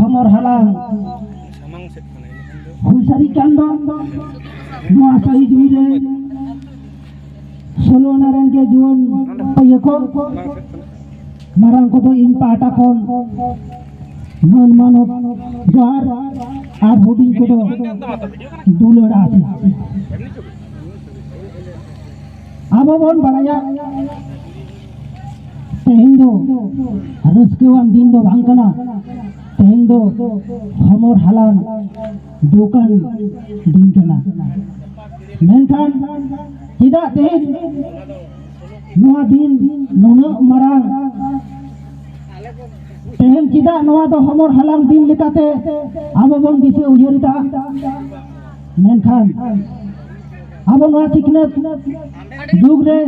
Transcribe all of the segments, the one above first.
ᱦᱚᱢᱚᱨ ᱦᱟᱞᱟᱝ ᱦᱩᱭᱥᱟᱹᱨᱤ ᱠᱟᱱ ᱫᱚ ᱱᱚᱣᱟ ᱥᱟᱹᱦᱤ ᱡᱩᱦᱤ ᱨᱮ ᱥᱳᱞᱳ ᱟᱱᱟ ᱨᱮᱱ ᱜᱮ ᱡᱩᱣᱟᱹᱱ ᱤᱭᱟᱹ ᱠᱚ ᱢᱟᱨᱟᱝ ᱠᱚᱫᱚ ᱤᱧ ᱯᱟᱦᱴᱟ ᱠᱷᱚᱱ ᱢᱟᱹᱱ ᱢᱟᱱᱚᱛ ᱡᱚᱦᱟᱨ ᱟᱨ ᱦᱩᱰᱤᱧ ᱠᱚᱫᱚ ᱫᱩᱞᱟᱹᱲ ᱟᱥᱤᱥ ᱟᱵᱚ ᱵᱚᱱ ᱵᱟᱲᱟᱭᱟ ᱛᱮᱦᱮᱧ ᱫᱚ ᱨᱟᱹᱥᱠᱟᱹᱣᱟᱱ ᱫᱤᱱ ᱫᱚ ᱵᱟᱝ ᱠᱟᱱᱟ তেহেন্দ হমর হালান দোকান দিনকানা মেনখান ᱪᱮᱫᱟᱜ ᱛᱮᱦᱮᱧ ᱱᱚᱣᱟ ᱫᱤᱱ ᱱᱩᱱᱟᱹᱜ ᱢᱟᱨᱟᱝ ᱛᱮᱦᱮᱧ ᱪᱮᱫᱟᱜ ᱱᱚᱣᱟ ᱫᱚ ᱦᱚᱢᱚᱨ হালাম ᱫᱤᱱ ᱞᱮᱠᱟᱛᱮ ᱟᱵᱚ ᱵᱚᱱ ᱫᱤᱥᱟᱹ ᱩᱭᱦᱟᱹᱨᱮᱫᱟ ᱢᱮᱱᱠᱷᱟᱱ ᱟᱵᱚ ᱱᱚᱣᱟ ᱥᱤᱠᱷᱱᱟᱹᱛ ᱡᱩᱜᱽ ᱨᱮ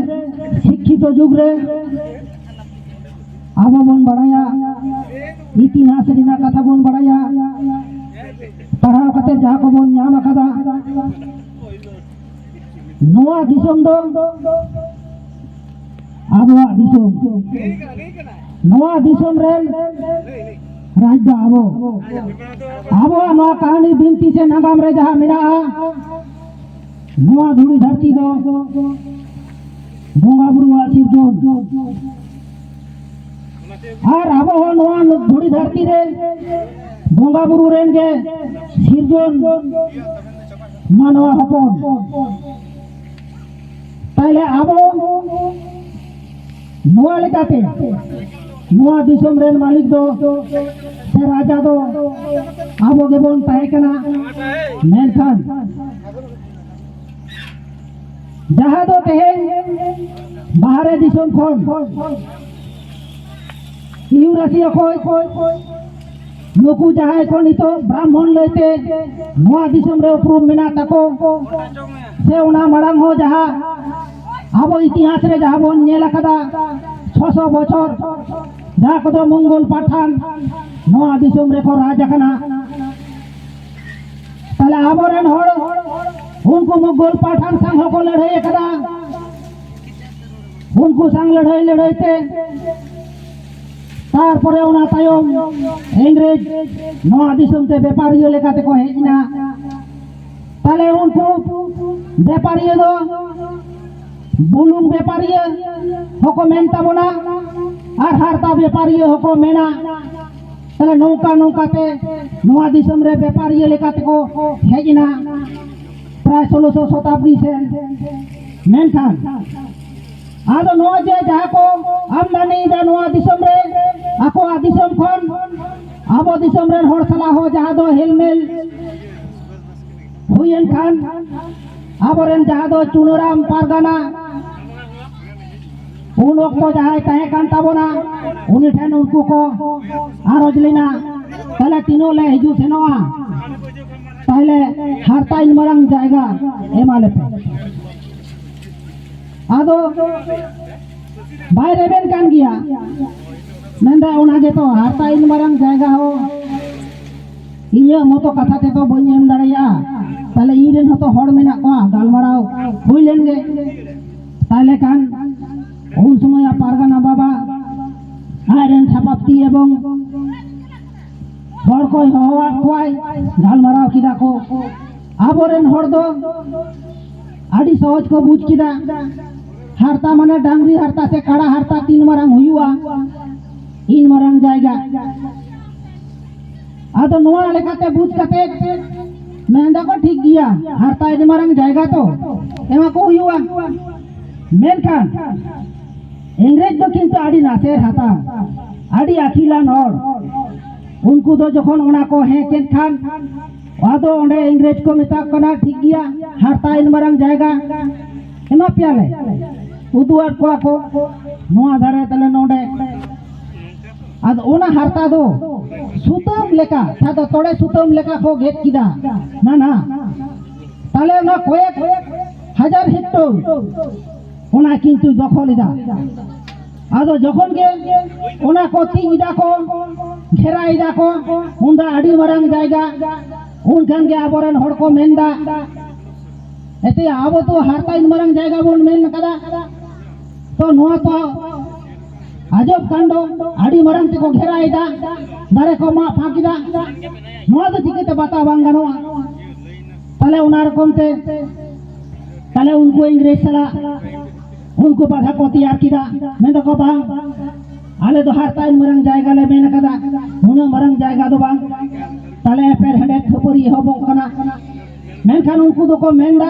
ᱥᱤᱠᱠᱷᱤᱛᱚ ᱡᱩᱜᱽ ᱨᱮ ᱟᱵᱚ ᱵᱚᱱ ᱵᱟᱲᱟᱭᱟ ᱤᱛᱤᱦᱟᱥ ᱨᱮᱱᱟᱜ ᱠᱟᱛᱷᱟ ᱵᱚᱱ ᱵᱟᱲᱟᱭᱟ ᱯᱟᱲᱦᱟᱣ ᱠᱟᱛᱮ ᱡᱟᱦᱟᱸ ᱠᱚᱵᱚᱱ ᱧᱟᱢ ᱟᱠᱟᱫᱟ ᱱᱚᱣᱟ ᱫᱤᱥᱚᱢ ᱫᱚ ᱟᱵᱚᱣᱟᱜ ᱫᱤᱥᱚᱢ ᱱᱚᱣᱟ ᱫᱤᱥᱚᱢ ᱨᱮᱱ ᱨᱟᱡᱽ ᱫᱚ ᱟᱵᱚ ᱟᱵᱚᱣᱟᱜ ᱱᱚᱣᱟ ᱠᱟᱹᱦᱱᱤ ᱵᱤᱱᱛᱤ ᱥᱮ ᱱᱟᱜᱟᱢ ᱨᱮ ᱡᱟᱦᱟᱸ ᱢᱮᱱᱟᱜᱼᱟ ᱱᱚᱣᱟ ᱫᱷᱩᱲᱤ ᱫᱷᱟᱹᱨᱛᱤ ᱫᱚ ᱵᱚᱸᱜᱟ ᱵᱩᱨᱩᱣᱟᱜ ᱥᱤᱨᱡᱚᱱ ᱟᱨ ᱟᱵᱚ ᱦᱚᱸ ᱱᱚᱣᱟ ᱫᱷᱩᱲᱤ ᱫᱷᱟᱹᱨᱛᱤ ᱨᱮ ᱵᱚᱸᱜᱟ ᱵᱩᱨᱩ ᱨᱮᱱ ᱜᱮ ᱥᱤᱨᱡᱚᱱ ᱢᱟᱱᱣᱟ ᱦᱚᱯᱚᱱ ᱛᱟᱦᱞᱮ ᱟᱵᱚ ᱱᱚᱣᱟ ᱞᱮᱠᱟᱛᱮ ᱱᱚᱣᱟ ᱫᱤᱥᱚᱢ ᱨᱮᱱ ᱢᱟᱹᱞᱤᱠ ᱫᱚ ᱥᱮ ᱨᱟᱡᱟ ᱫᱚ ᱟᱵᱚ ᱜᱮᱵᱚᱱ ᱛᱟᱦᱮᱸ ᱠᱟᱱᱟ ᱢᱮᱱᱠᱷᱟᱱ ᱡᱟᱦᱟᱸ ᱫᱚ ᱛᱮᱦᱮᱧ ᱵᱟᱦᱨᱮ ᱫᱤᱥᱚᱢ ᱠᱷᱚᱱ খন ইউরাসি অকয় নুকু যাহাই ᱠᱚ ᱱᱤᱛᱚᱜ ᱵᱨᱟᱦᱢᱚᱱ ᱞᱟᱹᱭᱛᱮ ᱱᱚᱣᱟ ᱫᱤᱥᱚᱢ ᱨᱮ ᱩᱯᱨᱩᱢ ᱢᱮᱱᱟᱜ ᱛᱟᱠᱚ ᱥᱮ ᱚᱱᱟ ᱢᱟᱲᱟᱝ ᱦᱚᱸ ᱡᱟᱦᱟᱸ ᱟᱵᱚ ᱤᱛᱤᱦᱟᱥ ᱨᱮ ᱡᱟᱦᱟᱸ ᱵᱚᱱ ᱧᱮᱞ ᱟᱠᱟᱫᱟ ᱪᱷᱚᱥᱚ ᱵᱚᱪᱷᱚᱨ ᱡᱟᱦᱟᱸ ᱠᱚᱫᱚ ᱢᱚᱝᱜᱚᱞ ᱯᱟᱴᱷᱟᱱ ᱱᱚᱣᱟ ᱫᱤᱥᱚᱢ ᱨᱮᱠᱚ ᱨᱟᱡᱽ ᱟᱠᱟᱱᱟ তাহলে আবরেন হড় উনকু মুঘল পাঠান সাং হকো লড়াই আকাদা উনকু সাং লড়াই লড়াইতে তারপরে ওনা তায়ম ইংরেজ নয়া দিশমতে ব্যাপারীয় লেখাতে কো হেজ না, তাহলে উনকু ব্যাপারীয় দো, বুলুং ব্যাপারীয় হকো মেন তাবনা আর হারতা ব্যাপারীয় হকো মেনা, তাহলে নৌকা নৌকাতে দিশম রে ব্যাপারীয় লেখাতে কো হেজ না, প্রায় ষোলোশো শতাব্দী সেন মেনখান ᱟᱫᱚ ᱱᱚᱣᱟ ᱡᱮ ᱡᱟᱦᱟᱸ ᱠᱚ ᱟᱢᱫᱟᱱᱤᱭᱮᱫᱟ ᱱᱚᱣᱟ ᱫᱤᱥᱚᱢ ᱨᱮ ᱟᱠᱚᱣᱟᱜ ᱫᱤᱥᱚᱢ ᱠᱷᱚᱱ ᱟᱵᱚ ᱫᱤᱥᱚᱢ ᱨᱮᱱ ᱦᱚᱲ ᱥᱟᱞᱟᱜ ᱦᱚᱸ ᱡᱟᱦᱟᱸ ᱫᱚ ᱦᱮᱞᱢᱮᱞ ᱦᱩᱭᱮᱱ ᱠᱷᱟᱱ ᱟᱵᱚᱨᱮᱱ ᱡᱟᱦᱟᱸ ᱫᱚ ᱪᱩᱱᱟᱹᱨᱟᱢ ᱯᱟᱨᱜᱟᱱᱟ ᱩᱱ ᱚᱠᱛᱚ ᱡᱟᱦᱟᱸᱭ ᱛᱟᱦᱮᱸ ᱠᱟᱱ ᱛᱟᱵᱚᱱᱟ ᱩᱱᱤ ᱴᱷᱮᱱ ᱩᱱᱠᱩ ᱠᱚ ᱟᱨᱚᱡ ᱞᱮᱱᱟ ᱛᱟᱦᱞᱮ ᱛᱤᱱᱟᱹᱜ ᱞᱮ ᱦᱤᱡᱩᱜ ᱥᱮᱱᱚᱜᱼᱟ তাহলে হারতা ইন মারাং জায়গা এমালেপে ᱟᱫᱚ ᱵᱟᱭ ᱨᱮᱵᱮᱱ ᱠᱟᱱ ᱜᱮᱭᱟ ᱢᱮᱱᱫᱟ ᱚᱱᱟ ᱜᱮᱛᱚ ᱦᱟᱨᱛᱟ ᱤᱱ ᱢᱟᱨᱟᱝ ᱡᱟᱭᱜᱟ ᱦᱚᱸ ᱤᱧᱟᱹᱜ ᱢᱚᱛᱚ ᱠᱟᱛᱷᱟ ᱛᱮᱫᱚ ᱵᱟᱹᱧ ᱮᱢ ᱫᱟᱲᱮᱭᱟᱜᱼᱟ ᱛᱟᱦᱞᱮ ᱤᱧ ᱨᱮᱱ ᱦᱚᱸᱛᱚ ᱦᱚᱲ ᱢᱮᱱᱟᱜ ᱠᱚᱣᱟ ᱜᱟᱞᱢᱟᱨᱟᱣ ᱦᱩᱭ ᱞᱮᱱ ᱜᱮ ᱛᱟᱦᱞᱮ ᱠᱷᱟᱱ ᱩᱱ ᱥᱚᱢᱚᱭ ᱯᱟᱨᱜᱟᱱᱟ ᱵᱟᱵᱟ ᱟᱡ ᱨᱮᱱ ᱥᱟᱯᱟᱯᱛᱤ ᱮᱵᱚᱝ ᱦᱚᱲ ᱠᱚᱭ ᱦᱚᱦᱚᱣᱟᱫ ᱠᱚᱣᱟᱭ ᱜᱟᱞᱢᱟᱨᱟᱣ ᱠᱮᱫᱟ ᱠᱚ ᱟᱵᱚᱨᱮᱱ ᱦᱚᱲ ᱫᱚ ᱟᱹᱰᱤ ᱥᱚᱦᱚᱡ ᱠᱚ ᱵᱩᱡᱽ ᱠᱮᱫᱟ हरता माने डांगरी, हरता से खड़ा, हरता तीन मरंग हुआ तीन मरंग जाएगा। हाँ तो नुआ लेखाते बुझ कते मेहंदा को ठीक किया? हरता इन मरंग जाएगा तो? एवं को हुआ मेल खान, इंग्रेज तो किंतु आड़ी नासेर हाता, आड़ी अकेला नॉर। उनको तो जखन उना को है, केन खान? हाँ तो वादो ओंडे इंग्रेज को मिता कना ठीक किया? हरता इन मरंग जाएगा। एमा प्याले। ᱩᱫᱩᱜ ᱟᱫ ᱠᱚᱣᱟ ᱠᱚ ᱱᱚᱣᱟ ᱫᱷᱟᱨᱮ ᱛᱟᱦᱞᱮ ᱱᱚᱰᱮ ᱟᱫᱚ ᱚᱱᱟ ᱦᱟᱨᱛᱟ ᱫᱚ ᱥᱩᱛᱟᱹᱢ লেখা ᱛᱟᱫᱚ ᱛᱚᱲᱮ ᱥᱩᱛᱟᱹᱢ লেখা ᱠᱚ ᱜᱮᱫ ᱠᱮᱫᱟ না না তাহলে ওনা কয়েক হাজার হেক্টর ওনা কিন্তু দখল এদা আদো যখন গে ওনা কো তিন ইদা কো ঘেরা ইদা কো উন্দা আডি মারাং জায়গা উনখান গে আবরেন হড় কো মেন্দা এতে আবো তো হারতা ইন মারাং জায়গা বন মেন কাদা તો નો તો અજબ કાંડો આડી મરણ તે ઘેરા ઇદા દરે કો માં ફાંકી દા નો તો ઠીક તે બતા વાંગનો তাহলে ওনার কমতে তাহলে উনকু ইংরেজ সারা উনকু বাধা কতি আর কিরা মেন কো বাং আলে তো হার তাইন মরং জায়গা লে মেন কাদা মুনা মরং জায়গা দো বাং তাহলে পের হেডে খপরি হব কানা মেনখান উনকু দো কো মেনদা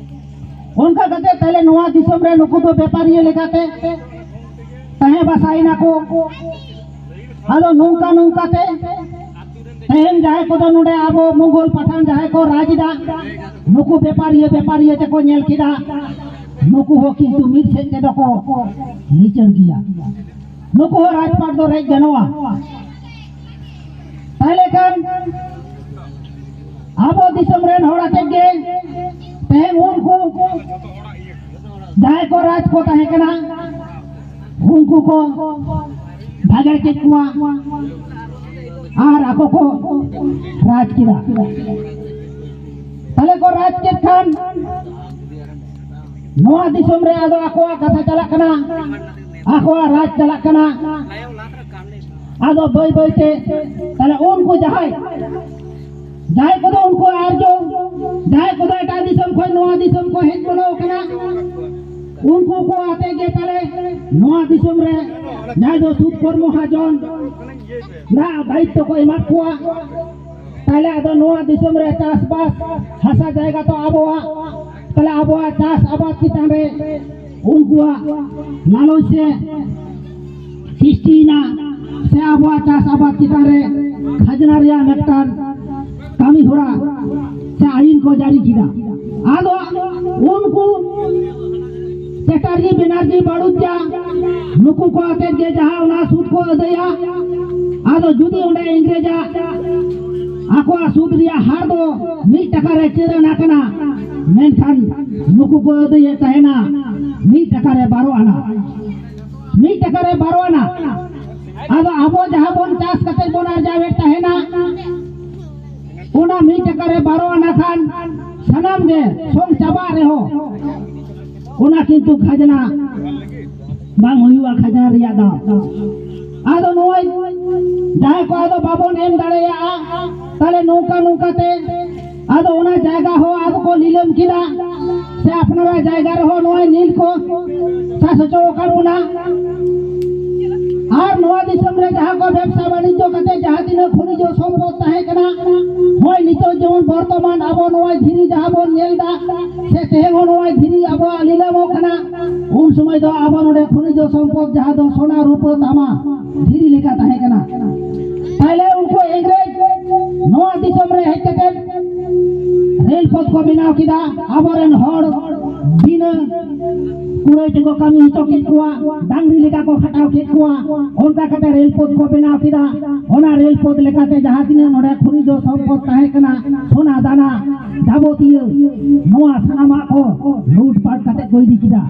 ᱚᱱᱠᱟ ᱠᱟᱛᱮ ᱛᱟᱦᱞᱮ ᱱᱚᱣᱟ ᱫᱤᱥᱚᱢ ᱨᱮ ᱱᱩᱠᱩ ᱫᱚ ᱵᱮᱯᱟᱨᱤᱭᱟᱹ ᱞᱮᱠᱟᱛᱮ ᱛᱟᱦᱮᱸ ᱵᱟᱥᱟᱭᱱᱟ ᱠᱚ ᱟᱫᱚ ᱱᱚᱝᱠᱟ ᱱᱚᱝᱠᱟ ᱛᱮ ᱛᱮᱦᱮᱧ ᱡᱟᱦᱟᱸᱭ ᱠᱚᱫᱚ ᱱᱚᱰᱮ ᱟᱵᱚ ᱢᱩᱜᱷᱚᱞ ᱯᱟᱴᱷᱟᱱ ᱡᱟᱦᱟᱸᱭ ᱠᱚ ᱨᱟᱡᱽ ᱮᱫᱟ ᱱᱩᱠᱩ ᱵᱮᱯᱟᱨᱤᱭᱟᱹ ᱵᱮᱯᱟᱨᱤᱭᱟᱹ ᱛᱮᱠᱚ ᱧᱮᱞ ᱠᱮᱫᱟ ᱱᱩᱠᱩ ᱦᱚᱸ ᱠᱤᱱᱛᱩ ᱢᱤᱫ ᱥᱮᱫ ᱛᱮᱫᱚ ᱠᱚ ᱞᱤᱪᱟᱹᱲ ᱜᱮᱭᱟ ᱱᱩᱠᱩ ᱦᱚᱸ ᱨᱟᱡᱽᱯᱟᱴ ᱫᱚ ᱨᱮᱡ ᱜᱟᱱᱚᱜᱼᱟ ᱛᱟᱦᱞᱮ ᱠᱷᱟᱱ ᱟᱵᱚ ᱫᱤᱥᱚᱢ ᱨᱮᱱ ᱦᱚᱲ ᱟᱛᱮᱫ ᱜᱮ ᱡᱟᱦᱟᱸᱭ ᱠᱚ ᱨᱟᱡᱽ ᱠᱚ ᱛᱟᱦᱮᱸ ᱠᱟᱱᱟ ᱩᱱᱠᱩ ᱠᱚ ᱵᱷᱟᱜᱟᱲ ᱠᱮᱫ ᱠᱚᱣᱟ ᱟᱨ ᱟᱠᱚ ᱠᱚ ᱨᱟᱡᱽ ᱠᱮᱫᱟ ᱛᱟᱦᱞᱮ ᱠᱚ ᱨᱟᱡᱽ ᱠᱮᱫ ᱠᱷᱟᱱ ᱱᱚᱣᱟ ᱫᱤᱥᱚᱢ ᱨᱮ ᱟᱫᱚ ᱟᱠᱚᱣᱟᱜ ᱠᱟᱛᱷᱟ ᱪᱟᱞᱟᱜ ᱠᱟᱱᱟ ᱟᱠᱚᱣᱟᱜ ᱨᱟᱡᱽ ᱪᱟᱞᱟᱜ ᱠᱟᱱᱟ ᱟᱫᱚ ᱵᱟᱹᱭ ᱵᱟᱹᱭᱛᱮ ᱛᱟᱦᱞᱮ ᱩᱱᱠᱩ ᱡᱟᱦᱟᱸᱭ ᱡᱟᱦᱟᱸᱭ ᱠᱚᱫᱚ ᱩᱱᱠᱩ ᱟᱨᱡᱚ ᱡᱟᱦᱟᱸᱭ ᱠᱚᱫᱚ ᱮᱴᱟᱜ ᱫᱤᱥᱚᱢ ᱠᱷᱚᱱ ᱱᱚᱣᱟ ᱫᱤᱥᱚᱢ ᱠᱚ ᱦᱮᱡ ᱜᱚᱫᱚᱜ ᱠᱟᱱᱟ উনকু কো আতে গে তাহলে নোয়া দিসম রে যাই দো সুদ কর্ম হাজন না দায়িত্ব কো এমাত কোয়া তাহলে আদো নোয়া দিসম রে চাষবাস হাসা জায়গা তো আবহাওয়া তাহলে আবহাওয়া চাষ আবাদ চিতান রে উনকুয়া লালসে সৃষ্টি না সে আবহাওয়া চাষ আবাদ চিতান রে খাজনা রিয়া মেকটান কামি হরা সে আইন কো জারি কিদা আদো উনকু चटर्जी बनर्जी बाड़ुजा नुकु को आते गे जहाँ उना सूद को अदया आदो जुदी उंडे इंग्रेजा आको सूद रिया हार दो मी टका रे चेरे ना कना मेनखान नुकु को अदया तहेना, मी टका रे बारो आना। मी टका रे बारो आना। आदो आबो जहाँ बोन चास कते बोना जावे तहेना, उना मी टका रे बारो आना खान। सनम गे सोंग चाबा रे हो। ᱚᱱᱟ ᱠᱤᱱᱛᱩ ᱠᱷᱟᱡᱱᱟ ᱵᱟᱝ ᱦᱩᱭᱩᱜᱼᱟ ᱠᱷᱟᱡᱱᱟ ᱨᱮᱭᱟᱜ ᱫᱚ ᱟᱫᱚ ᱱᱚᱣᱟ ᱡᱟᱦᱟᱸᱭ ᱠᱚ ᱟᱫᱚ ᱵᱟᱵᱚᱱ ᱮᱢ ᱫᱟᱲᱮᱭᱟᱜᱼᱟ ᱛᱟᱦᱞᱮ ᱱᱚᱝᱠᱟ ᱱᱚᱝᱠᱟᱛᱮ ᱟᱫᱚ ᱚᱱᱟ ᱡᱟᱭᱜᱟ ᱦᱚᱸ ᱟᱫᱚ ᱠᱚ ᱱᱤᱞᱟᱹᱢ ᱠᱮᱫᱟ ᱥᱮ ᱟᱯᱱᱟᱨᱟᱜ ᱡᱟᱭᱜᱟ ᱨᱮᱦᱚᱸ ᱱᱚᱜᱼᱚᱭ ᱱᱤᱞ ᱠᱚ ᱪᱟᱥ ᱦᱚᱪᱚ ᱟᱠᱟᱫ ᱵᱚᱱᱟ আর নোয়া কো ব্যবসা বাণিজ্য কাতে যাহা দিন খনিজ সম্পদ তাহে কেনা। হয় নিত যেমন বর্তমান আবো নোয়া, ধীরি যাহা বন নেলদা সে তেহেন নোয়া, ধীরি আবো আলিলাম কানা। উন সময় দো আবো নোডে খনিজ সম্পদ যাহা দো সোনা রূপ তামা, ধীরি লেখা তাহে কেনা। তাহলে উনকো ইংরেজ নোয়া হেজ কাতে রেলপথ কো বেনাও কিদা বিনা কুড়াই টেঙ্গো কামি কেট কুয়া ডাংরি লেখা কো খাটাও কেট কুয়া? অনকা কাতে রেলপথ কো বেনাও কিদা ওনা রেলপথ লেখাতে যাহা দিনে নড়ে খনিজ সম্পদ তাহে কানা, সোনা দানা, যাবতীয় নোয়া সানামা কো লুটপাট কাতে কই দি কিদা?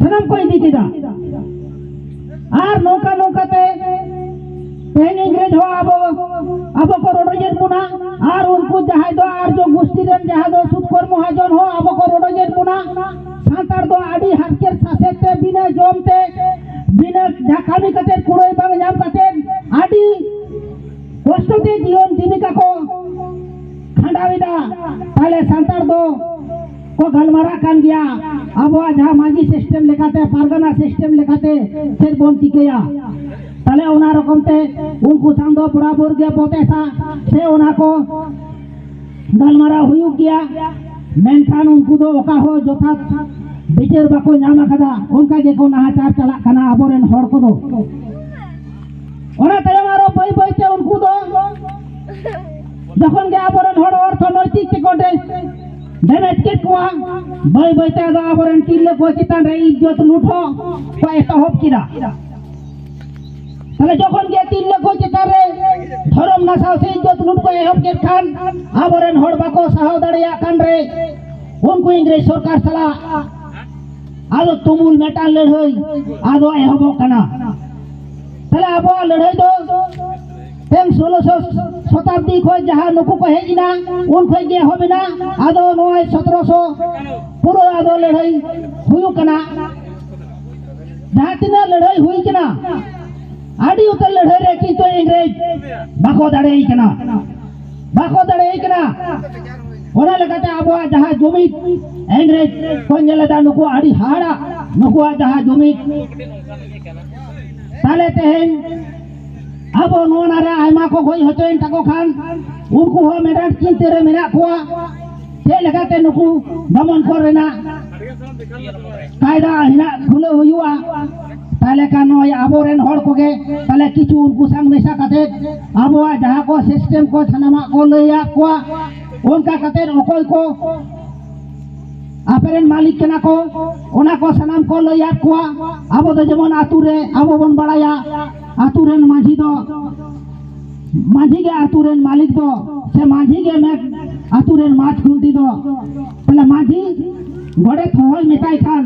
সানাম কই দি কিদা? আর নৌকা নৌকাতে তেন ইংরেজ হো আবো আবো কো রোডজের মুনা আর উনকু যাহাই দো আর जो গোষ্ঠী রেন যাহা দো সুৎকর মহাজন হো আবো কো রোডজের মুনা সাঁতার দো আডি হারকের সাসেতে বিনা জমতে বিনা ঝাকামি কাতে কুড়াই বাং জাম কাতে আডি কষ্টতে জীবন জীবিকা কো খান্ডাবিদা তাহলে সাঁতার দো को गलमारा कान गया अब वह जहाँ माजी सिस्टम लेखाते पारगना सिस्टम लेखाते फिर बोन चिकेया তাহলে ওনা রকমতে বিচার বাকো নাম আকাদা উনকা গে কো নাহাচার চালাক কানা আবরেন হড় কো দো ওনা তাইম আরও বই বইতে উনকু দো যখন গে আবরেন হড় অর্থনৈতিক টিকটে ড্যামেজ কে কুয়া বই বইতে আদো আবরেন টিলে কো চিতান রে ইজ্জত লুঠো কয় এতহব কিরা মানে যখন গিয়ে তিন লোক হয়েছে তারে ধরম না সাহ সে ইজ্জত লুট করে হমকের খান আবরেন হড় বাকো সাহ দাঁড়িয়ে খান রে। উনকু ইংরেজ সরকার সালা আলো তুমুল মেটাল লড়াই আদো এ হব কানা। তাহলে আবো লড়াই তো, তেম ষোলোশো শতাব্দী খোঁজ যাহা নুকু কো হেজ না উন খোঁজ গে হবে না আদো নয় সতেরোশো, পুরো আদো লড়াই হুয়ু কানা। যাহা তিনা লড়াই হুই কিনা आड़ी उतर लड़े रे की तो इंग्रेज बाको दड़े ही कना बाको दड़े ही कना ओरा लगाते अब आ जहाँ ज़मीन इंग्रेज को नेलेदा नुको आड़ी हाड़ा, नुको आ जहाँ ज़मीन ताले तेन अब नोना रे आइमा को गोई होतो इन ताको खान। उरकु हो मेरा किनते रे मेरा कुआ ते लगाते नुको दमन कर रेना कायदा हिना खुले हुआ। হুইয়া তাহলে কেন ওই আবরেন হড় কোগে তাহলে কিছু উনকু সাং মেশা কাতে আবহাওয়া যাহা কো সিস্টেম কো সানামা কো লইয়া কোয়া উনকা কাতে অকল কো আপেরেন মালিক কেনা কো ওনা কো সানাম কো লইয়া কোয়া আবো দো যেমন আতুরে আবো বন বাড়ায়া আতুরেন মাঝি দো মাঝি গে আতুরেন মালিক দো, সে মাঝি গে মেঘ আতুরেন মাছ খুলতি দো। তাহলে মাঝি গড়ে থহল মেটাই খান।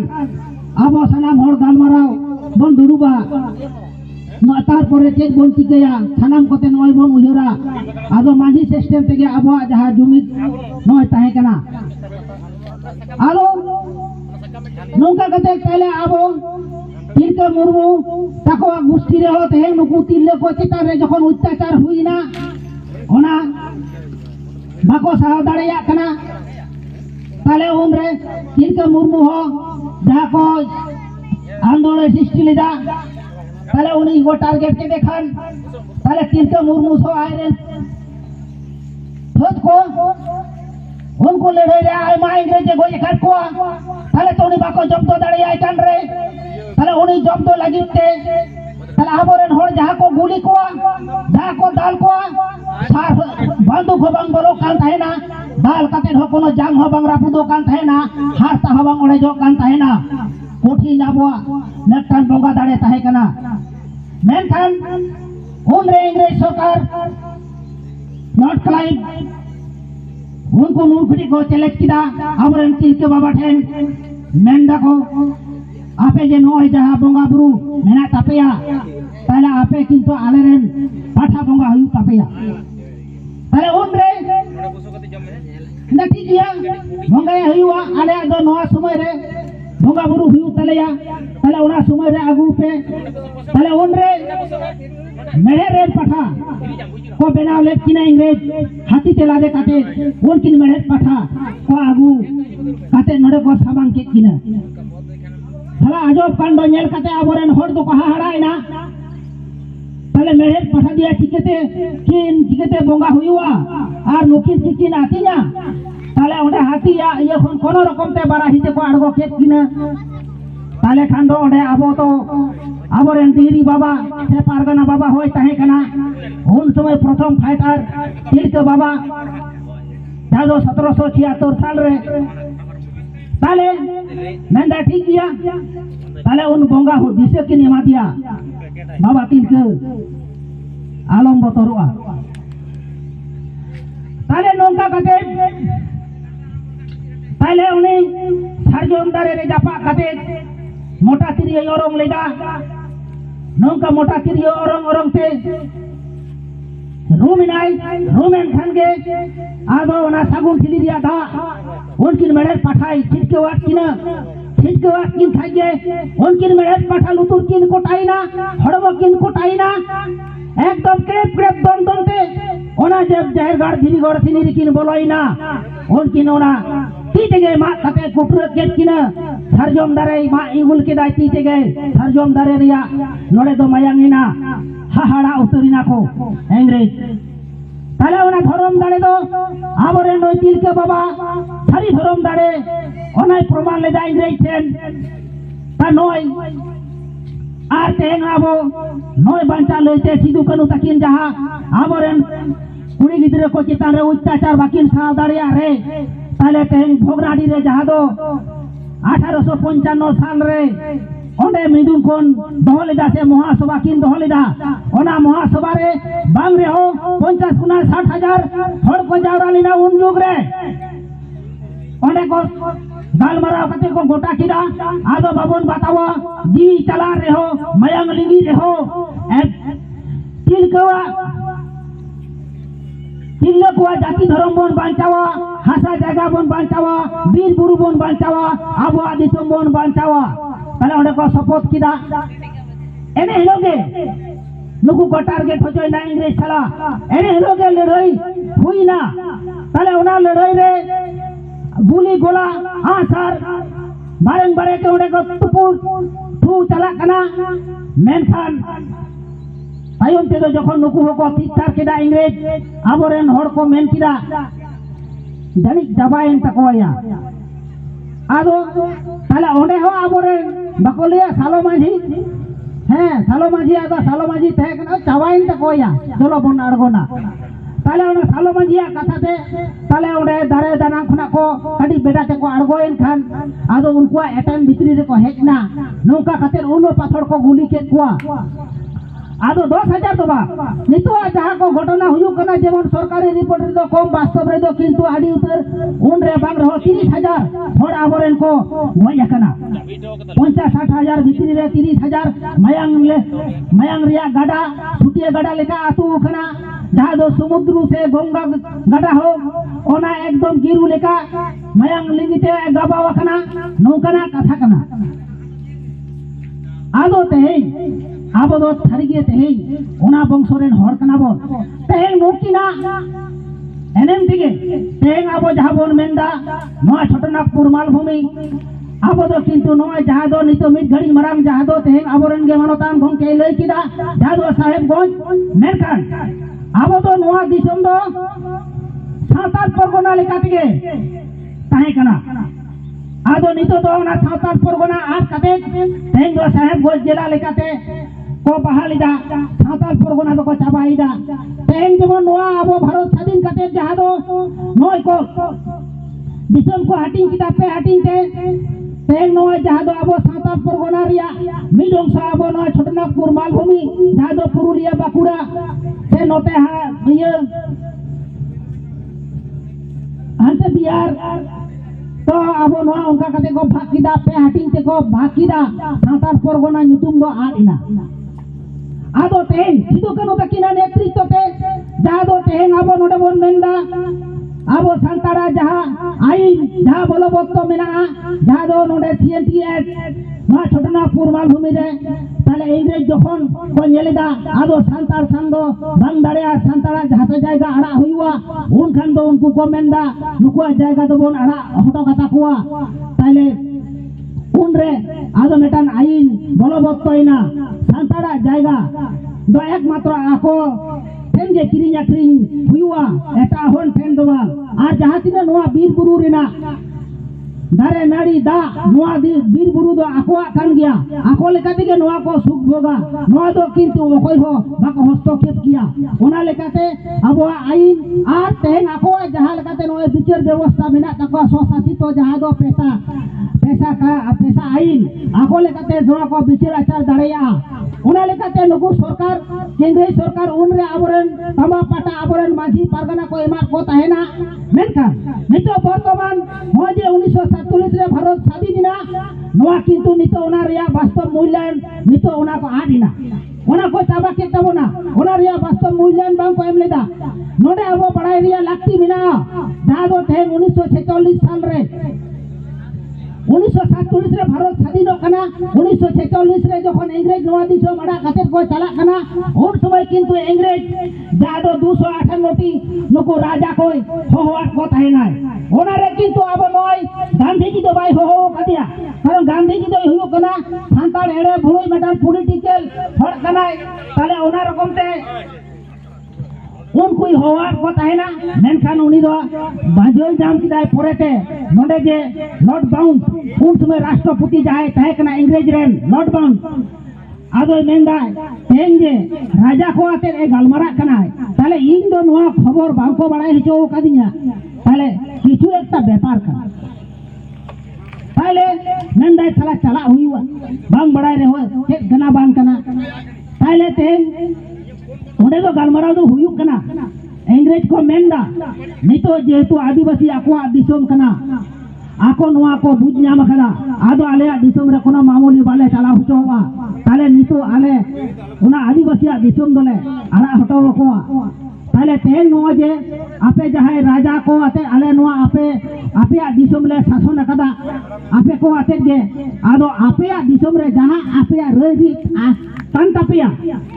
আবো সানাম হড় গালমারাও বন দুরুবা। ন- তারপরে চেক বন চিকেয়া সানাম কতে নয় বন উইহরা। আদো মাঝি সিস্টেম থেকে আবহাওয়া যাহা জমি নয় তাহে কেনা। আলো, নৌকা কাতে তাহলে আবো। তিলকা মুরমু তাকো গোষ্ঠী রে হতে হে নুকু তিল্লে কো চিতার রে যখন অত্যাচার হুই না। ওনা বাকো সাহাও দাঁড়াইয়া কানা। তাহলে উনরে তিলকা মুরমু হ। যাহা আন্দোলনের সৃষ্টি লিদা তাহলে উনি গো টার্গেটকে দেখান। তাহলে তিলকে মুর্মু সো আয়রেন খোঁজ কো। উনকু লড়াই রে, আয় মা, ইংরেজে গো, এখান কো। তাহলে তো উনি বাকো জব্দ দাঁড়িয়ে আয় কান রে। তাহলে উনি জব্দ লাগিতে তাহলে আবরেন হড় যাহা কো গুলি কো, যাহা কো ডাল কো, সার বন্দুক হবাং বলো কাল তাই না। ᱫᱟᱞ ᱠᱟᱛᱮ ᱦᱚᱸ ᱠᱳᱱᱳ ᱡᱟᱝ ᱦᱚᱸ ᱵᱟᱝ ᱨᱟᱹᱯᱩᱫᱚᱜ ᱠᱟᱱ ᱛᱟᱦᱮᱱᱟ ᱦᱟᱨᱛᱟ ᱦᱚᱸ ᱵᱟᱝ ᱚᱲᱮᱡᱚᱜ ᱠᱟᱱ ᱛᱟᱦᱮᱱᱟ ᱠᱚᱴᱷᱤᱱ ᱟᱵᱚᱣᱟᱜ ᱢᱤᱫᱴᱟᱝ ᱵᱚᱸᱜᱟ ᱫᱟᱲᱮ ᱛᱟᱦᱮᱸ ᱠᱟᱱᱟ ᱢᱮᱱᱠᱷᱟᱱ ᱩᱱᱨᱮ ᱤᱝᱨᱮᱡᱽ ᱥᱚᱨᱠᱟᱨ ᱱᱚᱴ ᱠᱞᱟᱭᱤᱵ ᱩᱱᱠᱩ ᱱᱩᱠᱷᱲᱤ ᱠᱚ ᱪᱮᱞᱮᱡ ᱠᱮᱫᱟ ᱟᱵᱚᱨᱮᱱ ᱛᱤᱞᱠᱟᱹ ᱵᱟᱵᱟ ᱴᱷᱮᱱ ᱢᱮᱱᱫᱟᱠᱚ ᱟᱯᱮ ᱡᱮ ᱱᱚᱜᱼᱚᱭ ᱡᱟᱦᱟᱸ ᱵᱚᱸᱜᱟ ᱵᱩᱨᱩ ᱢᱮᱱᱟᱜ ᱛᱟᱯᱮᱭᱟ তাহলে আপে কিন্তু আলেরেন পাঠা বঙ্গা হইব তাপেয়া তাহলে উনরে ᱱᱟᱹᱴᱤ ᱜᱮᱭᱟ ᱵᱷᱚᱸᱜᱟᱭ ᱦᱩᱭᱩᱜᱼᱟ ᱟᱞᱮᱭᱟᱜ ᱫᱚ ᱱᱚᱣᱟ ᱥᱚᱢᱚᱭ ᱨᱮ ᱵᱷᱚᱸᱜᱟ ᱦᱩᱭᱩᱜ ᱛᱟᱞᱮᱭᱟ ᱛᱟᱦᱞᱮ ᱚᱱᱟ ᱥᱚᱢᱚᱭ ᱨᱮ ᱟᱹᱜᱩ ᱯᱮ ᱛᱟᱦᱞᱮ ᱩᱱᱨᱮ ᱢᱮᱲᱦᱮᱫ ᱨᱮᱱ ᱯᱟᱴᱷᱟ ᱠᱚ ᱵᱮᱱᱟᱣ ᱞᱮᱫ ᱠᱤᱱᱟ ᱤᱝᱨᱮᱡᱽ ᱦᱟᱹᱛᱤ ᱛᱮ ᱞᱟᱫᱮ ᱠᱟᱛᱮᱫ ᱩᱱᱠᱤᱱ ᱢᱮᱲᱦᱮᱫ ᱯᱟᱴᱷᱟ ᱠᱚ ᱟᱹᱜᱩ ᱠᱟᱛᱮᱫ ᱱᱚᱰᱮ ᱠᱚ ᱥᱟᱵᱟᱝ ᱠᱮᱫ ᱠᱤᱱᱟ ᱛᱟᱦᱞᱮ ᱟᱡᱚᱵ ᱠᱟᱱ ᱧᱮᱞ ᱠᱟᱛᱮ ᱟᱵᱚᱨᱮᱱ ᱦᱚᱲ ᱫᱚᱠᱚ ᱦᱟᱦᱟᱲᱟᱭᱮᱱᱟ ᱛᱟᱦᱞᱮ ᱢᱮᱲᱦᱮᱫ ᱯᱟᱴᱷᱟ ᱫᱤᱭᱟ ᱪᱤᱠᱟᱹᱛᱮ ᱠᱤᱱ ᱪᱤᱠᱟᱹᱛᱮ ᱵᱚᱸᱜᱟ ᱦᱩᱭᱩᱜᱼᱟ ᱟᱨ ᱱᱩᱠᱤᱱ ᱠᱤᱠᱤᱱ ᱟᱹᱛᱤᱧᱟ ᱛᱟᱦᱞᱮ ᱚᱸᱰᱮ ᱦᱟᱹᱛᱤᱭᱟᱜ ᱤᱭᱟᱹ ᱠᱷᱚᱱ ᱠᱳᱱᱳ ᱨᱚᱠᱚᱢ ᱛᱮ ᱵᱟᱨᱟᱦᱤ ᱛᱮᱠᱚ ᱟᱬᱜᱚ ᱠᱮᱫ ᱠᱤᱱᱟᱹ ᱛᱟᱦᱞᱮ ᱠᱷᱟᱱ ᱫᱚ ᱚᱸᱰᱮ ᱟᱵᱚ ᱫᱚ ᱟᱵᱚᱨᱮᱱ ᱫᱤᱦᱨᱤ ᱵᱟᱵᱟ ᱥᱮ ᱯᱟᱨᱜᱟᱱᱟ ᱵᱟᱵᱟ ᱦᱚᱭ ᱛᱟᱦᱮᱸ ᱠᱟᱱᱟ ᱩᱱ ᱥᱚᱢᱚᱭ ᱯᱨᱚᱛᱷᱚᱢ ᱯᱷᱟᱭᱴᱟᱨ ᱛᱤᱞᱠᱟᱹ ᱵᱟᱵᱟ ᱡᱟᱦᱟᱸ ᱫᱚ ᱥᱚᱛᱨᱚᱥᱚ ছিয়াত্তর সালরে তাহলে মেন্দা ঠিক গিয়া তাহলে উন বঙ্গা দিশে কিনে এমা দিয়া বাবা তিলকে আলম বতরুয়া তাহলে নৌকা কাটে তাহলে উনি সার্জন দারে রে জাপা কাটে মোটা তিরিয়ে অরং লেদা নৌকা মোটা তিরিয়ে অরং অরং তে রুমিনাই রুমেন খানকে আদো ওনা সাগুন ঠিলি দিয়া দা উনকিন মেড়ের পাঠাই ছিটকে ওয়াট কিনা ওয়াট কিন থাইগে উনকিন মেড়ের পাঠা লুতুর কিন কোটাই না হড়ব কিন কোটাই না। একদম ক্রেপ ক্রেপ দন দনতে ওনা যে জাহের গাড় ধিরি গড় সিনিরি কিন বলই না। উনকিন ওনা ती থেকে মা কাতে কুটুর কেট কিনা। সারজম দারে মা ইগুল কে দাই ती থেকে সারজম দারে রিয়া, নড়ে তো মায়াঙ্গিনা। হাহাড়া উতরিনা কো ইংরেজ তাহলে ওনা ধরম দাঁড়ে তো আবরে নই তিলকে বাবা। সারি ধরম দাঁড়ে। অনাই প্রমাণ লে যাই ইংরেজছেন তা নয়, আর তেহেন আবো। নয় বাঞ্চা লইতে সিধু কানু তাকিন যাহা। আবরেন কুড়ি গিদ্রে কো চিতান রে অত্যাচার বাকিন সা দাঁড়িয়ে রে তাহলে তেহেন ভোগরাডি রে যাহা দো। আঠারোশো পঞ্চান্ন সাল রে ᱚᱸᱰᱮ ᱢᱤᱫᱩᱱ ᱠᱷᱚᱱ ᱫᱚᱦᱚ ᱞᱮᱫᱟ ᱥᱮ ᱢᱚᱦᱟᱥᱚᱵᱷᱟ ᱠᱤᱱ ᱫᱚᱦᱚ ᱞᱮᱫᱟ ᱚᱱᱟ ᱢᱚᱦᱟᱥᱚᱵᱷᱟ ᱨᱮ ᱵᱟᱝ ᱨᱮᱦᱚᱸ ᱯᱚᱧᱪᱟᱥ ᱠᱷᱚᱱᱟᱜ ᱥᱟᱴ ᱦᱟᱡᱟᱨ ᱦᱚᱲ ᱠᱚ ᱡᱟᱣᱨᱟ ᱞᱮᱱᱟ ᱩᱱ ᱡᱩᱜᱽ ᱨᱮ ᱚᱸᱰᱮ ᱠᱚ गलमरा कते को गोटा किदा आदो बाबन बतावा जीवी चला रहो मयंग लिंगी रहो तिलकवा तिलकवा जाति धर्म बन बांचावा हासा जागा बन बांचावा बीर बुरु बन बांचावा आबो आदितम बन बांचावा ᱛᱟᱦᱞᱮ ᱚᱸᱰᱮ ᱠᱚ ᱥᱚᱯᱚᱛ ᱠᱮᱫᱟ ᱮᱱᱮ ᱦᱤᱞᱳᱜ ᱜᱮ ᱱᱩᱠᱩ ᱠᱚ ᱴᱟᱨᱜᱮᱴ ᱦᱚᱪᱚᱭᱮᱱᱟ ᱤᱝᱨᱮᱡᱽ ᱥᱟᱞᱟᱜ ᱮᱱᱮ ᱦᱤᱞᱳᱜ ᱜᱮ ᱞᱟᱹᱲᱦᱟᱹᱭ ᱦᱩᱭᱱᱟ ᱛᱟᱦᱞᱮ ᱚᱱᱟ ᱞᱟᱹᱲᱦᱟᱹᱭ ᱨᱮ ᱜᱩᱞᱤ ᱜᱚᱞᱟ ᱜᱳᱞᱟ ᱟᱸᱥᱟᱨ ᱵᱟᱨᱮᱱ ᱵᱟᱨᱮᱛᱮ ᱚᱸᱰᱮ ᱠᱚ ᱛᱩᱯᱩᱫ ᱛᱷᱩ ᱪᱟᱞᱟᱜ ᱠᱟᱱᱟ ᱢᱮᱱᱠᱷᱟᱱ ᱛᱟᱭᱚᱢ ᱛᱮᱫᱚ ᱡᱚᱠᱷᱚᱱ ᱱᱩᱠᱩ ᱦᱚᱸᱠᱚ ᱛᱤᱛᱟᱨ ᱠᱮᱫᱟ ᱤᱝᱨᱮᱡᱽ ᱟᱵᱚᱨᱮᱱ ᱦᱚᱲ ᱠᱚ ᱢᱮᱱ ᱠᱮᱫᱟ ᱡᱟᱹᱱᱤᱡ ᱪᱟᱵᱟᱭᱮᱱ ᱛᱟᱠᱚᱣᱟᱭᱟ ᱟᱫᱚ ᱛᱟᱦᱞᱮ ᱚᱸᱰᱮ ᱦᱚᱸ ᱟᱵᱚᱨᱮᱱ ᱵᱟᱠᱚ ᱞᱟᱹᱭᱟ ᱥᱟᱞᱚ ᱢᱟᱹᱡᱷᱤ ᱦᱮᱸ ᱥᱟᱞᱚ ᱢᱟᱹᱡᱷᱤ ᱟᱫᱚ ᱥᱟᱞᱚ ᱢᱟᱹᱡᱷᱤ ᱛᱟᱦᱮᱸ ᱠᱟᱱᱟ ᱪᱟᱵᱟᱭᱮᱱ ᱛᱟᱠᱚᱭᱟ ᱫᱚᱞᱚ ᱵᱚᱱ ᱟᱬᱜᱚᱱᱟ ᱛᱟᱦᱞᱮ ᱚᱱᱟ ᱥᱟᱞᱚ ᱢᱟᱹᱡᱷᱤᱭᱟᱜ ᱠᱟᱛᱷᱟᱛᱮ ᱛᱟᱦᱞᱮ ᱚᱸᱰᱮ ᱫᱟᱨᱮ ᱫᱟᱱᱟᱝ ᱠᱷᱚᱱᱟᱜ ᱠᱚ ᱠᱟᱹᱴᱤᱡ ᱵᱮᱰᱟ ᱛᱮᱠᱚ ᱟᱬᱜᱚᱭᱮᱱ ᱠᱷᱟᱱ ᱟᱫᱚ ᱩᱱᱠᱩᱣᱟᱜ ᱮᱴᱮᱱ ᱵᱷᱤᱛᱨᱤ ᱨᱮᱠᱚ ᱦᱮᱡ ᱮᱱᱟ ᱱᱚᱝᱠᱟ ᱠᱟᱛᱮᱫ ᱩᱱᱟᱹᱜ ᱯᱟᱛᱷᱚᱨ ᱠᱚ ᱜᱩᱞᱤ ᱠᱮᱫ ᱠᱚᱣᱟ ᱟᱫᱚ 10000 ᱫᱚ ᱵᱟᱝ ᱱᱤᱛᱚᱜ ᱡᱟᱦᱟᱸ ᱠᱚ ᱜᱷᱚᱴᱚᱱᱟ ᱦᱩᱭᱩᱜ ᱠᱟᱱᱟ ᱡᱮᱢᱚᱱ ᱥᱚᱨᱠᱟᱨᱤ ᱨᱤᱯᱳᱨᱴ ᱨᱮᱫᱚ ᱠᱚᱢ ᱵᱟᱥᱛᱚᱵ ᱨᱮᱫᱚ ᱠᱤᱱᱛᱩ ᱟᱹᱰᱤ ᱩᱛᱟᱹᱨ ᱩᱱ ᱨᱮ ᱵᱟᱝ ᱨᱮᱦᱚᱸ 30000 ᱦᱚᱲ ᱟᱵᱚᱨᱮᱱ ᱠᱚ ᱜᱚᱡ ᱟᱠᱟᱱᱟ 50 60000 ᱵᱷᱤᱛᱨᱤ ᱨᱮ 30000 ᱢᱟᱭᱟᱝ ᱞᱮ ᱢᱟᱭᱟᱝ ᱨᱮᱭᱟᱜ ᱜᱟᱰᱟ ᱥᱩᱴᱤᱭᱟ गडा लेखा आतू खना जहाँ दो समुद्र से गंगा गडा हो ओना एकदम गिरु लेखा मयंग लिंगिते गबा वखना नौकना कथा कना आदो ते ᱟᱵᱚᱫᱚ ᱥᱟᱹᱨᱤᱜᱮ ᱛᱮᱦᱮᱧ ᱚᱱᱟ ᱵᱚᱝᱥᱚ ᱨᱮᱱ ᱦᱚᱲ ᱠᱟᱱᱟ ᱵᱚᱱ ᱛᱮᱦᱮᱧ ᱱᱩᱠᱤᱱᱟᱜ ᱮᱱᱮᱢ ᱛᱮᱜᱮ ᱛᱮᱦᱮᱧ ᱟᱵᱚ ᱡᱟᱦᱟᱸ ᱵᱚᱱ ᱢᱮᱱᱫᱟ ᱱᱚᱣᱟ ᱪᱷᱚᱴᱚᱱᱟᱜᱽᱯᱩᱨ ᱢᱟᱞᱵᱷᱩᱢᱤ ᱟᱵᱚ ᱫᱚ ᱠᱤᱱᱛᱩ ᱱᱚᱜᱼᱚᱭ ᱡᱟᱦᱟᱸ ᱫᱚ ᱱᱤᱛᱚᱜ ᱢᱤᱫ ᱜᱷᱟᱹᱲᱤᱡ ᱢᱟᱲᱟᱝ ᱡᱟᱦᱟᱸ ᱫᱚ ᱛᱮᱦᱮᱧ ᱟᱵᱚᱨᱮᱱ ᱜᱮ ᱢᱟᱱᱚᱛᱟᱱ ᱜᱚᱢᱠᱮᱭ ᱞᱟᱹᱭ ᱠᱮᱫᱟ ᱡᱟᱦᱟᱸ ᱫᱚ ᱥᱟᱦᱮᱵᱽᱜᱚᱸᱡᱽ ᱢᱮᱱᱠᱷᱟᱱ ᱟᱵᱚ ᱫᱚ ᱱᱚᱣᱟ ᱫᱤᱥᱚᱢ ᱫᱚ ᱥᱟᱱᱛᱟᱲ ᱯᱚᱨᱜᱚᱱᱟ ᱞᱮᱠᱟ ᱛᱮᱜᱮ ᱛᱟᱦᱮᱸ ᱠᱟᱱᱟ ᱟᱫᱚ ᱱᱤᱛᱚᱜ ᱫᱚ ᱚᱱᱟ ᱥᱟᱱᱛᱟᱲ ᱯᱚᱨᱜᱚᱱᱟ ᱟᱫ ᱠᱟᱛᱮ ᱛᱮᱦᱮᱧ ᱫᱚ ᱥᱟᱦᱮᱵᱽᱜᱚᱸᱡᱽ ᱡᱮᱞᱟ ᱞᱮᱠᱟᱛᱮ ᱠᱚ ᱵᱟᱦᱟᱞᱤᱫᱟ ᱥᱟᱱᱛᱟᱲ ᱯᱚᱨᱜᱚᱱᱟ ᱫᱚᱠᱚ ᱪᱟᱵᱟᱭᱮᱫᱟ ᱛᱮᱦᱮᱧ ᱡᱮᱢᱚᱱ ᱱᱚᱣᱟ ᱟᱵᱚ ᱵᱷᱟᱨᱚᱛ ᱥᱟᱹᱫᱷᱤᱱ ᱠᱟᱛᱮᱫ ᱡᱟᱦᱟᱸ ᱫᱚ ᱱᱚᱜᱼᱚᱭ ᱠᱚ ᱫᱤᱥᱚᱢ ᱠᱚ ᱦᱟᱹᱴᱤᱧ ᱠᱮᱫᱟ ᱯᱮ ᱦᱟᱹᱴᱤᱧ ᱛᱮ ᱛᱮᱦᱮᱧ ᱱᱚᱣᱟ ᱡᱟᱦᱟᱸ ᱫᱚ ᱟᱵᱚ ᱥᱟᱱᱛᱟᱲ ᱯᱚᱨᱜᱚᱱᱟ ᱨᱮᱭᱟᱜ ᱢᱤᱫ ᱚᱝᱥᱚ ᱟᱵᱚ ᱱᱚᱣᱟ ᱪᱷᱚᱴᱱᱟᱜᱽᱯᱩᱨ ᱢᱟᱞᱵᱷᱩᱢᱤ ᱡᱟᱦᱟᱸ ᱫᱚ ᱯᱩᱨᱩᱞᱤᱭᱟᱹ ᱵᱟᱸᱠᱩᱲᱟ ᱥᱮ ᱱᱚᱛᱮ ᱤᱭᱟᱹ ᱦᱟᱱᱛᱮ ᱵᱤᱦᱟᱨ ᱛᱚ ᱟᱵᱚ ᱱᱚᱣᱟ ᱚᱱᱠᱟ ᱠᱟᱛᱮ ᱠᱚ ভাগ ᱠᱮᱫᱟ ᱯᱮ ᱦᱟᱹᱴᱤᱧ ᱛᱮᱠᱚ ᱵᱷᱟᱜᱽ ভাগ ᱥᱟᱱᱛᱟᱲ ᱯᱚᱨᱜᱚᱱᱟ ᱧᱩᱛᱩᱢ ᱫᱚ ᱟᱫ ᱮᱱᱟ ಅದೊಟ್ಟೇನ್ ಹಿಂದೂಕನು ತಕ್ಕಿನ ನೇತೃತ್ವತೆ ಜಾದೊಟ್ಟೇನ್ ಅವನೊಡ ಒಂದೆಂದ ᱟᱵᱚ ᱥᱟᱱᱛᱟᱲᱟ ᱡᱟᱦᱟᱸ ᱟᱹᱭᱤᱱ ᱡᱟᱦᱟᱸ ᱵᱚᱞᱚ ᱵᱚᱠᱛᱚ ᱢᱮᱱᱟᱜᱼᱟ ᱡᱟᱦᱟᱸ ᱫᱚ ᱱᱚᱰᱮ ᱥᱤᱮᱱᱴᱤ ᱮᱴ ᱱᱚᱣᱟ ᱪᱷᱚᱴᱱᱟᱯᱩᱨ ᱢᱟᱞᱵᱷᱩᱢᱤ ᱨᱮ ᱛᱟᱦᱞᱮ ᱤᱝᱨᱮᱡᱽ ᱡᱚᱠᱷᱚᱱ ᱠᱚ ᱧᱮᱞᱮᱫᱟ ᱟᱫᱚ ᱥᱟᱱᱛᱟᱲ ᱥᱟᱱ ᱫᱚ ᱵᱟᱝ ᱫᱟᱲᱮᱭᱟᱜᱼᱟ ᱥᱟᱱᱛᱟᱲᱟᱜ ᱡᱟᱦᱟᱸ ᱥᱮ ᱡᱟᱭᱜᱟ ᱟᱲᱟᱜ ᱦᱩᱭᱩᱜᱼᱟ ᱩᱱᱠᱷᱟᱱ ᱫᱚ ᱩᱱᱠᱩ ᱠᱚ ᱢᱮᱱᱫᱟ ᱱᱩᱠᱩᱣᱟᱜ ᱡᱟᱭᱜᱟ ᱫᱚᱵᱚᱱ ᱟᱲᱟᱜ ᱦᱚᱴᱚ ᱠᱟᱛᱟ ᱠᱚᱣᱟ ᱛᱟᱦᱞᱮ উনরে আদো মেটান আইন বলবত্তইনা সান্তাড়া জায়গা। দ একমাত্র আকো ঠেন যে কিরিং আক্রিং হুইওয়া এটা হন ঠেন দোয়া আর যাহা তিনা নোয়া বীর বুরু রেনা দা, নোয়া দি বীর বুরু দো আকোয়া কান গিয়া। আকো লেকা থেকে নোয়া কো সুখ ভোগা। নোয়া দো কিন্তু অকই হো বাকো হস্তক্ষেপ কিয়া। ওনা লেকাতে আবহাওয়া আইন আর তেহেন আকোয়া, যাহা লেকাতে নোয়া, বিচার ব্যবস্থা মেনা তাকো স্বশাসিত যাহা দো পেশা পেশা কা, পেশা আইন। আকো লেকাতে জোড়া কো বিচার আচার দাঁড়াইয়া। ওনা লেকাতে নুকু সরকার, কেন্দ্রীয় সরকার উনরে আবরেন তামা পাটা আবরেন মাঝি পারগানা কো এমা কো তাহেনা। মেনখান নিতো বর্তমান নয় যে উনিশশো সাতচল্লিশ রে ভারত স্বাধীনা কিন্তু বাস্তব মূল্যায়ন তাবো না। ওনা রিয়া বাস্তব মূল্যায়ন বাং কো এম লেদা। নোডে আবো বড়াই লাক্তি মিনা। যাহা দো তেহেন উনিশশো ছেচল্লিশ সাল রে উনিশশো সাতচল্লিশ রে ভারত স্বাধীন উনিশশো ছেচল্লিশ রে যখন ইংরেজ নোয়া দিশো মারা কাতের কো চালাক কানা উন সময় কিন্তু ইংরেজ যা দো দুশো আঠান্নটি নুকু রাজা কই হওয়ার কথা নাই। ওনারে কিন্তু আবো নয়, গান্ধীজি তো বাই হো কাদিয়া কারণ গান্ধীজি তো হুয়ুক কানা সান্তাল এড়ে ভুড়ুই মেটান পলিটিক্যাল হড় কানায় তাহলে ওনার রকমতে ᱩᱱ ᱠᱚ ᱦᱚᱦᱚᱣᱟᱫ ᱠᱚ ᱛᱟᱦᱮᱱᱟ ᱢᱮᱱᱠᱷᱟᱱ ᱩᱱᱤ ᱫᱚ ᱵᱟᱸᱡᱚᱭ ᱧᱟᱢ ᱠᱮᱫᱟᱭ ᱯᱚᱨᱮᱛᱮ ᱱᱚᱰᱮ ᱡᱮ ᱞᱚᱴ ᱵᱟᱣᱩᱱ ᱩᱱ ᱥᱚᱢᱚᱭ ᱨᱟᱥᱴᱨᱚᱯᱚᱛᱤ ᱡᱟᱦᱟᱸᱭ ᱛᱟᱦᱮᱸ ᱠᱟᱱᱟ ᱤᱝᱨᱮᱡᱽ ᱨᱮᱱ ᱞᱚᱴ ᱵᱟᱣᱩᱱ ᱟᱫᱚᱭ ᱢᱮᱱᱫᱟ ᱛᱮᱦᱮᱧ ᱡᱮ ᱨᱟᱡᱟ ᱠᱚ ᱟᱛᱮᱫ ᱮ ᱜᱟᱞᱢᱟᱨᱟᱜ ᱠᱟᱱᱟᱭ ᱛᱟᱦᱞᱮ ᱤᱧ ᱫᱚ ᱱᱚᱣᱟ ᱠᱷᱚᱵᱚᱨ ᱵᱟᱝᱠᱚ ᱵᱟᱲᱟᱭ ᱦᱚᱪᱚ ᱟᱠᱟᱫᱤᱧᱟ ᱛᱟᱦᱞᱮ ᱠᱤᱪᱷᱩ একটা ব্যাপার কানা তাহলে মেন্দাই তাহলে চালা হুᱭুয়া বাং বাড়াই রে হয় চেক কানা বাং কানা তাহলে তেহᱮᱧ ᱚᱸᱰᱮ ᱫᱚ ᱜᱟᱞᱢᱟᱨᱟᱣ ᱫᱚ ᱦᱩᱭᱩᱜ ᱠᱟᱱᱟ ᱤᱝᱨᱮᱡᱽ ᱠᱚ ᱢᱮᱱᱫᱟ ᱱᱤᱛᱚᱜ ᱡᱮᱦᱮᱛᱩ ᱟᱹᱫᱤᱵᱟᱹᱥᱤ ᱟᱠᱚᱣᱟᱜ ᱫᱤᱥᱚᱢ ᱠᱟᱱᱟ ᱟᱠᱚ ᱱᱚᱣᱟ ᱠᱚ ᱵᱩᱡᱽ ᱧᱟᱢ ᱠᱟᱫᱟ ᱟᱫᱚ ᱟᱞᱮᱭᱟᱜ ᱫᱤᱥᱚᱢ ᱨᱮ ᱠᱳᱱᱳ ᱢᱟᱢᱩᱞᱤ ᱵᱟᱞᱮ ᱪᱟᱞᱟᱣ ᱦᱚᱪᱚᱣᱟᱜᱼᱟ ᱛᱟᱦᱞᱮ ᱱᱤᱛᱚᱜ ᱟᱞᱮ ᱚᱱᱟ ᱟᱹᱫᱤᱵᱟᱹᱥᱤᱭᱟᱜ ᱫᱤᱥᱚᱢ ᱫᱚᱞᱮ ᱟᱲᱟᱜ ᱦᱚᱴᱚ ᱟᱠᱚᱣᱟ ᱛᱟᱦᱞᱮ ᱛᱮᱦᱮᱧ ᱱᱚᱣᱟ ᱡᱮ ᱟᱯᱮ ᱡᱟᱦᱟᱸᱭ ᱨᱟᱡᱟ ᱠᱚ ᱟᱛᱮ ᱟᱞᱮ ᱱᱚᱣᱟ ᱟᱯᱮ ᱟᱯᱮᱭᱟᱜ ᱫᱤᱥᱚᱢ ᱞᱮ ᱥᱟᱥᱚᱱ ᱟᱠᱟᱫᱟ ᱟᱯᱮ ᱠᱚ ᱟᱛᱮᱫ ᱜᱮ ᱟᱫᱚ ᱟᱯᱮᱭᱟᱜ ᱫᱤᱥᱚᱢ ᱨᱮ ᱡᱟᱦᱟᱸ ᱟᱯᱮᱭᱟᱜ ᱨᱟᱹᱭ ᱨᱤᱛ তাপিয়া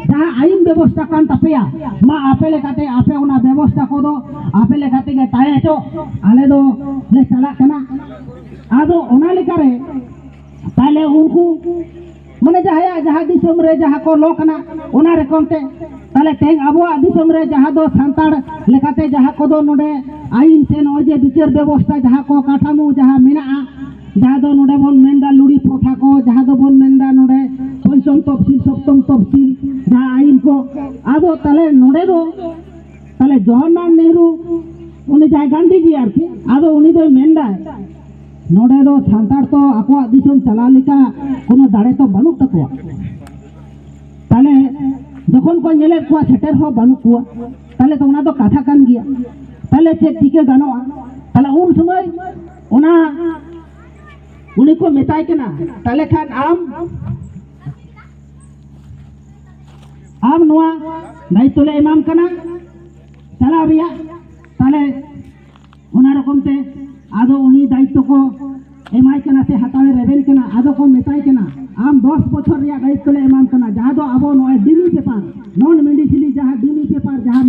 যাহা আইন ব্যবস্থা কান তাপিয়া মা আপে লেকাতে আপে ওনা ব্যবস্থা কোদো আপে লেকাতে গে তায়ে চো আলে দো, লে চালা কানা। আদো ওনা লেকারে তাহলে উনকু মানে যাহা야 যাহা দিসম রে, যাহা কো লো কানা ওনা রকম তে তাহলে তেং আবহাওয়া দিসম রে, যাহা দো সান্তাড় লেখাতে যাহা কদো নোডে আইন সে নয় যে বিচার ব্যবস্থা, যাহা কো কাঠামো, যাহা ᱡᱟᱦᱟᱸ ᱫᱚ ᱱᱚᱰᱮ ᱵᱚᱱ ᱢᱮᱱᱫᱟ ᱞᱩᱲᱤ ᱯᱨᱚᱛᱷᱟ ᱠᱚ ᱡᱟᱦᱟᱸ ᱫᱚᱵᱚᱱ ᱢᱮᱱᱫᱟ ᱱᱚᱰᱮ ᱯᱚᱧᱪᱚᱢ ᱛᱚᱯᱥᱤᱞ ᱥᱚᱯᱛᱚᱢ ᱛᱚᱯᱥᱤᱞ ᱡᱟᱦᱟᱸ ᱟᱹᱭᱤᱱ ᱠᱚ ᱟᱫᱚ ᱛᱟᱦᱞᱮ ᱱᱚᱰᱮ ᱫᱚ ᱛᱟᱦᱞᱮ ᱡᱚᱦᱚᱨᱞᱟᱞ ᱱᱮᱦᱨᱩ ᱩᱱᱤ ᱡᱟᱦᱟᱸᱭ ᱜᱟᱱᱫᱷᱤᱡᱤ ᱟᱨᱠᱤ ᱟᱫᱚ ᱩᱱᱤ ᱫᱚᱭ ᱢᱮᱱᱫᱟᱭ ᱱᱚᱰᱮ ᱫᱚ ᱥᱟᱱᱛᱟᱲ ᱛᱚ ᱟᱠᱚᱣᱟᱜ ᱫᱤᱥᱚᱢ ᱪᱟᱞᱟᱣ ᱞᱮᱠᱟ ᱠᱳᱱᱳ ᱫᱟᱲᱮ ᱛᱚ ᱵᱟᱹᱱᱩᱜ ᱛᱟᱠᱚᱣᱟ ᱛᱟᱦᱞᱮ ᱡᱚᱠᱷᱚᱱ ᱠᱚ ᱧᱮᱞᱮᱫ ᱠᱚᱣᱟ ᱥᱮᱴᱮᱨ ᱦᱚᱸ ᱵᱟᱹᱱᱩᱜ ᱠᱚᱣᱟ ᱛᱟᱦᱞᱮ ᱛᱚ ᱚᱱᱟ ᱫᱚ ᱠᱟᱛᱷᱟ ᱠᱟᱱ ᱜᱮᱭᱟ ᱛᱟᱦᱞᱮ ᱪᱮᱫ ᱪᱤᱠᱟᱹ ᱜᱟᱱᱚᱜᱼᱟ ᱛᱟᱦᱞᱮ ᱩᱱ ᱥᱚᱢᱚᱭ ᱚᱱᱟ ᱩᱱᱤ ᱠᱚ ᱢᱮᱛᱟᱭ ᱠᱟᱱᱟ ᱛᱟᱦᱞᱮ ᱠᱷᱟᱱ ᱟᱢ ᱟᱢ ᱱᱚᱣᱟ ᱫᱟᱭᱤᱛᱛᱚ ᱞᱮ ᱮᱢᱟᱢ ᱠᱟᱱᱟ ᱪᱟᱞᱟᱣ ᱨᱮᱭᱟᱜ ᱛᱟᱦᱞᱮ ᱚᱱᱟ ᱨᱚᱠᱚᱢ ᱛᱮ ᱟᱫᱚ ᱩᱱᱤ ᱫᱟᱭᱤᱛᱛᱚ ᱠᱚ ᱮᱢᱟᱭ ᱠᱟᱱᱟ ᱥᱮ ᱦᱟᱛᱟᱣᱮ ᱨᱮᱵᱮᱱ ᱠᱟᱱᱟ ᱟᱫᱚ ᱠᱚ ᱢᱮᱛᱟᱭ ᱠᱟᱱᱟ ᱟᱢ ᱫᱚᱥ ᱵᱚᱪᱷᱚᱨ ᱨᱮᱭᱟᱜ ᱫᱟᱭᱤᱛᱛᱚ ᱞᱮ ᱮᱢᱟᱢ ᱠᱟᱱᱟ ᱡᱟᱦᱟᱸ ᱫᱚ ᱟᱵᱚ ᱱᱚᱜᱼᱚᱭ ᱰᱤᱞᱤ ᱯᱮᱯᱟᱨ ᱱᱚᱱ ᱢᱮᱰᱤᱥᱤᱞᱤ ᱡᱟᱦᱟᱸ ᱰᱤᱞᱤ ᱯᱮᱯᱟᱨ ᱡᱟᱦᱟᱸ